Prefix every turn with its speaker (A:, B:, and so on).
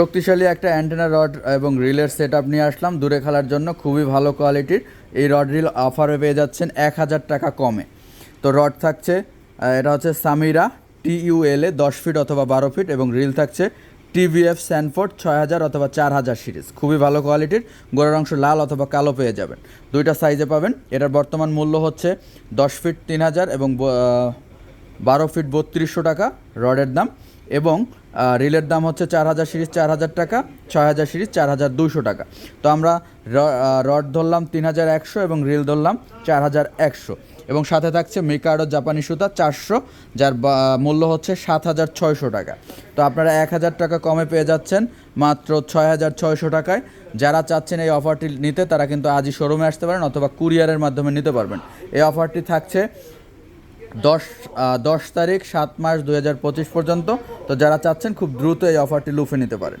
A: শক্তিশালী একটা antenna rod এবং রিলের সেট আপ নিয়ে আসলাম। দূরে খেলার জন্য খুবই ভালো কোয়ালিটির এই রড রিল অফারে পেয়ে যাচ্ছেন এক হাজার টাকা কমে। তো রড থাকছে এটা হচ্ছে সামিরা টিইউএল এ দশ ফিট অথবা বারো ফিট এবং রিল থাকছে টিভিএফ স্যানফোর্ড ছয় হাজার অথবা চার হাজার সিরিজ খুবই ভালো কোয়ালিটির গোড়ার অংশ লাল অথবা কালো পেয়ে যাবেন। দুইটা সাইজে পাবেন। এটার বর্তমান মূল্য হচ্ছে দশ ফিট তিন হাজার এবং বারো ফিট বত্রিশশো টাকা রডের দাম এবং রিলের দাম হচ্ছে চার হাজার সিরিজ চার হাজার টাকা, ছয় হাজার সিরিজ চার হাজার দুইশো টাকা। তো আমরা রড ধরলাম তিন হাজার একশো এবং রিল ধরলাম চার হাজার একশো। এবং সাথে থাকছে মিকার্ডো জাপানি সুতা চারশো, যার মূল্য হচ্ছে সাত হাজার ছয়শো টাকা। তো আপনারা এক হাজার টাকা কমে পেয়ে যাচ্ছেন মাত্র ছয় হাজার ছয়শো টাকায়। যারা চাচ্ছেন এই অফারটি নিতে, তারা কিন্তু আজই শোরুমে আসতে পারেন অথবা কুরিয়ারের মাধ্যমে নিতে পারবেন। এই অফারটি থাকছে দশ দশ তারিখ, সাত মাস দু হাজার পঁচিশ পর্যন্ত। তো যারা চাচ্ছেন, খুব দ্রুত এই অফারটি লুফে নিতে পারেন।